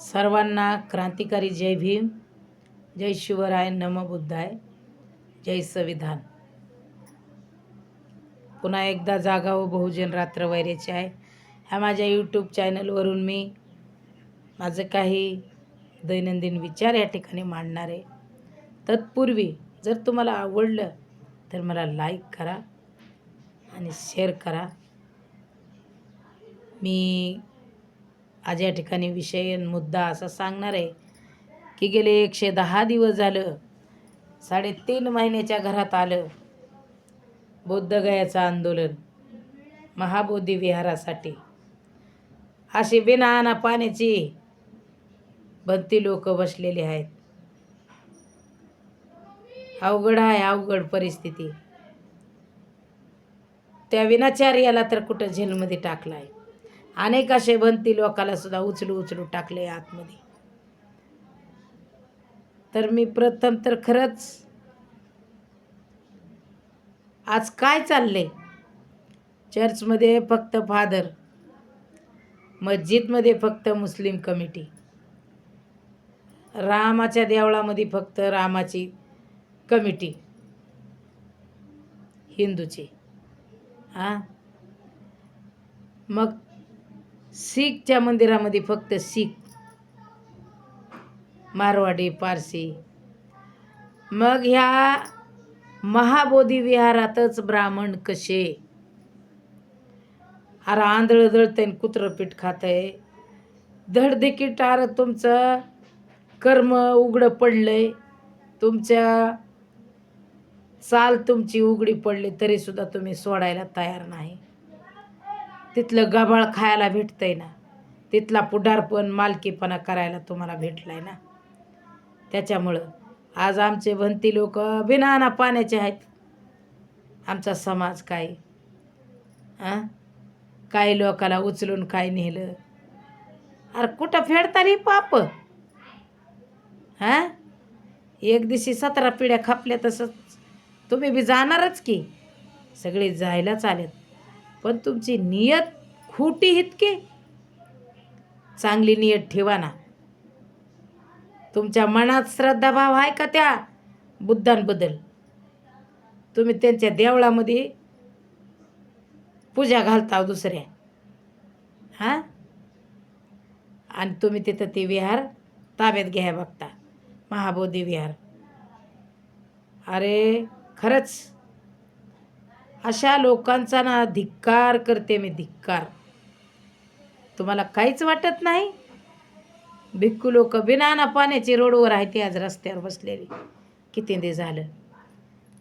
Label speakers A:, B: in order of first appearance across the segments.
A: सर्वांना क्रांतिकारी जय भीम जय शिवराय नम बुद्धाय जय संविधान. पुन्हा एकदा जागा व बहुजन रात्र वैरेचे आहे. ह्या माझ्या यूट्यूब चॅनलवरून मी माझं काही दैनंदिन विचार या ठिकाणी मांडणार आहे. तत्पूर्वी जर तुम्हाला आवडलं तर मला लाईक करा आणि शेअर करा. मी आज या ठिकाणी विषय मुद्दा असा सांगणार आहे की गेले एकशे दहा दिवस झालं साडेतीन महिन्याच्या घरात आलं बौद्धगयाचं आंदोलन महाबोधी विहारासाठी. अशी बिना पाण्याची बनती लोक बसलेली आहेत. अवघड आहे अवघड परिस्थिती. त्या विनाचार्याला तर कुठं झेलमध्ये टाकलं आहे अनेक असे बनती लोकाला सुद्धा उचलू उचलू टाकले आतमध्ये. तर मी प्रथम तर खरंच आज काय चाललंय? चर्चमध्ये फक्त फादर मस्जिदमध्ये फक्त मुस्लिम कमिटी रामाच्या देवळामध्ये फक्त रामाची कमिटी हिंदूची. हां मग शीखच्या मंदिरामध्ये फक्त शीख मारवाडी पारसी. मग ह्या महाबोधी विहारातच ब्राह्मण कसे? अरे आंधळ दळतंय आणि कुत्रं पीठ खातंय. धडदेखील अरे तुमचं कर्म उघडं पडलंय. तुमच्या चाल तुमची उघडी पडली तरीसुद्धा तुम्ही सोडायला तयार नाही. तिथलं गबाळ खायला भेटतंय ना. तिथला पुढारपण मालकीपणा करायला तुम्हाला भेटलाय ना. त्याच्यामुळं आज आमचे भंती लोक बिनाना पाण्याचे आहेत. आमचा समाज काय? हां काही लोकाला उचलून काय नेलं. अरे कुठं फेडता रे पाप? हां एक दिवशी सतरा पिढ्या खापल्या तसंच. तुम्ही बी जाणारच की. सगळे जायला आलेत पण तुमची नियत खोटी इतकी चांगली नियत ठेवा ना. तुमच्या मनात श्रद्धाभाव आहे का त्या बुद्धांबद्दल? तुम्ही त्यांच्या देवळामध्ये पूजा घालता दुसऱ्या. हां? आणि तुम्ही तिथं ते विहार ताब्यात घ्या बघता. महाबोधी विहार. अरे खरंच अशा लोकांचा ना धिक्कार करते मी धिक्कार. तुम्हाला काहीच वाटत नाही? भिक्खू लोक बिना पाण्याची रोडवर आहे ती आज रस्त्यावर बसलेली. किती दे झालं?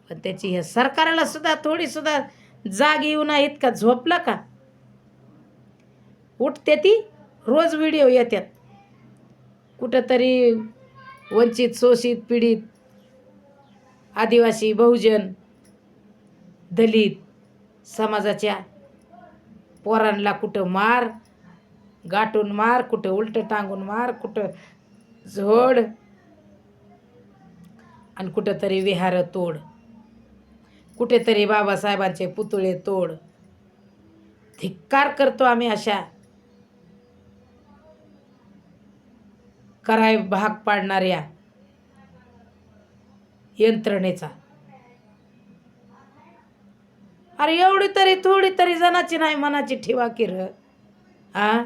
A: पण त्याची ह्या सरकारला सुद्धा थोडीसुद्धा जाग येऊ ना इतका झोपला का? उठते ती रोज व्हिडिओ येतात कुठंतरी वंचित शोषित पीडित आदिवासी बहुजन दलित समाजाच्या पोरांना कुठं मार गाठून मार कुठं उलटं टांगून मार कुठं झोड आणि कुठंतरी विहार तोड. कुठेतरी बाबासाहेबांचे पुतळे तोड. धिक्कार करतो आम्ही अशा कराय भाग पाडणाऱ्या यंत्रणेचा. अरे एवढी तरी थोडी तरी जणाची नाही मनाची ठेवा की र आ?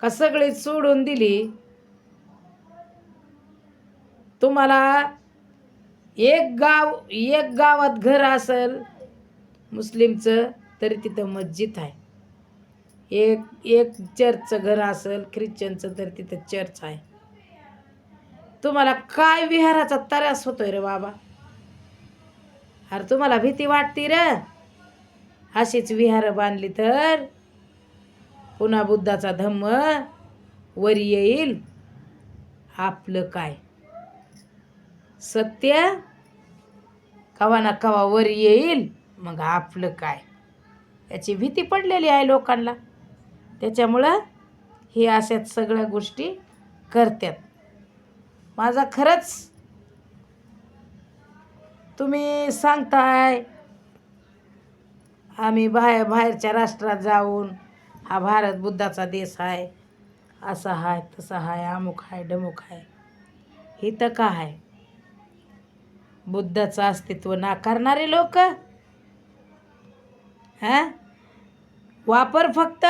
A: का सगळी सोडून दिली? तुम्हाला एक गाव एक गावात घर असेल मुस्लिमचं तरी तिथं मस्जिद आहे. एक एक चर्चचं घर असेल ख्रिश्चनचं तर तिथं चर्च आहे. तुम्हाला काय विहाराचा त्रास होतोय रे बाबा? अरे तुम्हाला भीती वाटते रे? अशीच विहार बांधली तर पुन्हा बुद्धाचा धम्म वर येईल. आपलं काय? सत्य? कवा ना कवा वर येईल. मग आपलं काय? याची भीती पडलेली आहे लोकांना. त्याच्यामुळं हे अशाच सगळ्या गोष्टी करतात माझा खरंच तुम्ही सांगताय आम्ही बाहेर बाहेरच्या राष्ट्रात जाऊन हा भारत बुद्धाचा देश आहे. असा हाय तसा हाय अमुक आहे डमुक आहे हे तर का आहे बुद्धाचं अस्तित्व नाकारणारे लोक? हां? वापर फक्त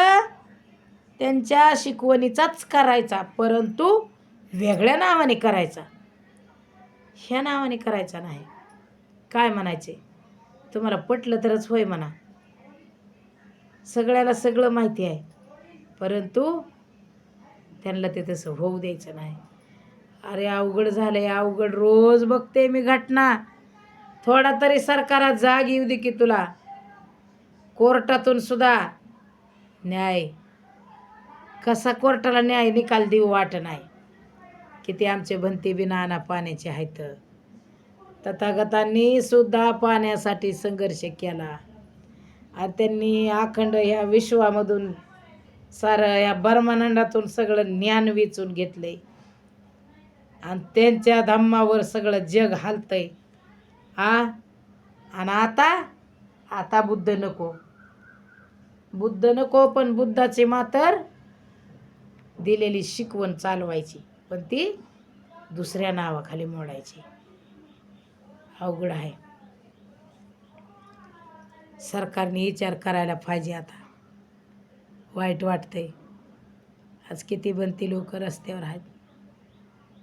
A: त्यांच्या शिकवणीचाच करायचा परंतु वेगळ्या नावाने करायचा. ह्या नावाने करायचा नाही. काय म्हणायचे? तुम्हाला पटलं तरच होय म्हणा. सगळ्याला सगळं माहिती आहे. परंतु त्यांना ते तसं होऊ द्यायचं नाही. अरे अवघड झालं आहे अवघड रोज बघते मी घटना. थोडा तरी सरकारात जाग येऊ दे की तुला. कोर्टातून सुद्धा न्याय. कसा कोर्टाला न्याय निकाल देऊ वाट नाही. किती आमचे भंती बिना पाण्याचे आहेत. तथागतांनी सुद्धा पाण्यासाठी संघर्ष केला. आणि त्यांनी अखंड ह्या विश्वामधून सारं या ब्रह्मानंडातून सगळं ज्ञान वेचून आहे आणि त्यांच्या धम्मावर सगळं जग हालतंय. आ? आणि आता? आता बुद्ध नको. बुद्ध नको पण बुद्धाची मातर दिलेली शिकवण चालवायची. पण ती दुसऱ्या नावाखाली मोडायची. अवघड आहे. सरकारने विचार करायला पाहिजे आता. वाईट वाटतंय. आज किती बनती लोक रस्त्यावर आहेत.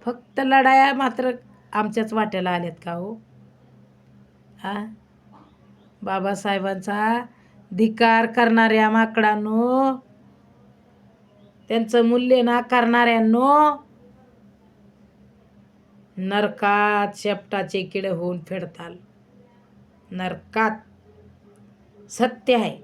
A: फक्त लढाया मात्र आमच्याच वाट्याला आल्यात का हो? आ? बाबासाहेबांचा धिकार करणाऱ्या माकडांनो त्यांचं मूल्य ना करणाऱ्यांनो नरकात शेपटाचे किडे होऊन फेडताल. नरकात सत्य आहे.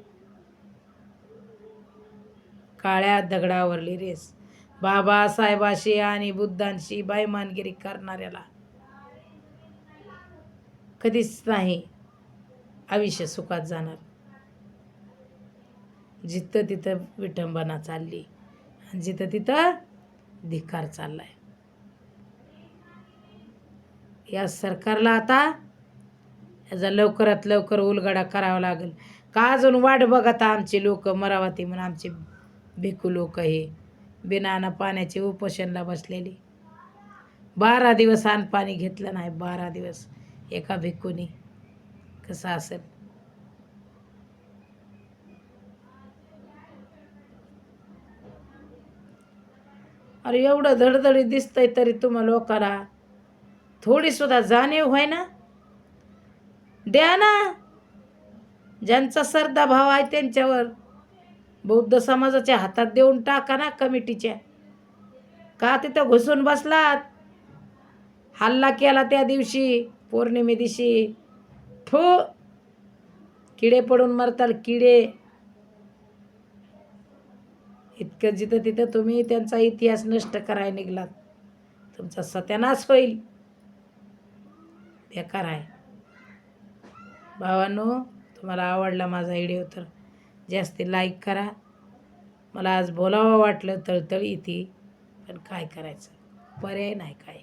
A: काळ्या दगडावरली रेस. बाबासाहेबाशी आणि बुद्धांशी बायमानगिरी करणाऱ्याला कधीच नाही आयुष्य सुखात जाणार. जिथं तिथं विटंबना चालली आणि जिथं तिथं धिकार चाललाय. या सरकारला आता याचा लवकरात लवकर उलगडा करावा लागेल. का अजून वाट बघता आमचे लोक मरावती म्हणून आमचे भिकू लोक हे? बिनानं पाण्याचे उपोषणला बसलेली. बारा दिवस आण पाणी घेतलं नाही बारा दिवस एका भिक्कूनी कसं असेल? अरे एवढं धडधडी दिसतंय तरी तुम्हा लोकाला. थोडी सुद्धा जाणीव होय ना? द्या ना. ज्यांचा सरदा भाव आहे त्यांच्यावर. बौद्ध समाजाच्या हातात देऊन टाका ना कमिटीच्या. का तिथं घुसून बसलात? हल्ला केला त्या दिवशी पौर्णिमे दिवशी. थो! किडे पडून मरताल किडे. इतकं जिथं तिथं तुम्ही त्यांचा इतिहास नष्ट करायला निघलात. तुमचा सत्यानाश होईल. बेकार आहे. भावांनो तुम्हाला आवडला माझा व्हिडिओ तर जास्ती लाईक करा. मला आज बोलावं वाटलं तळतळी ती पण काय करायचं? पर्याय नाही काय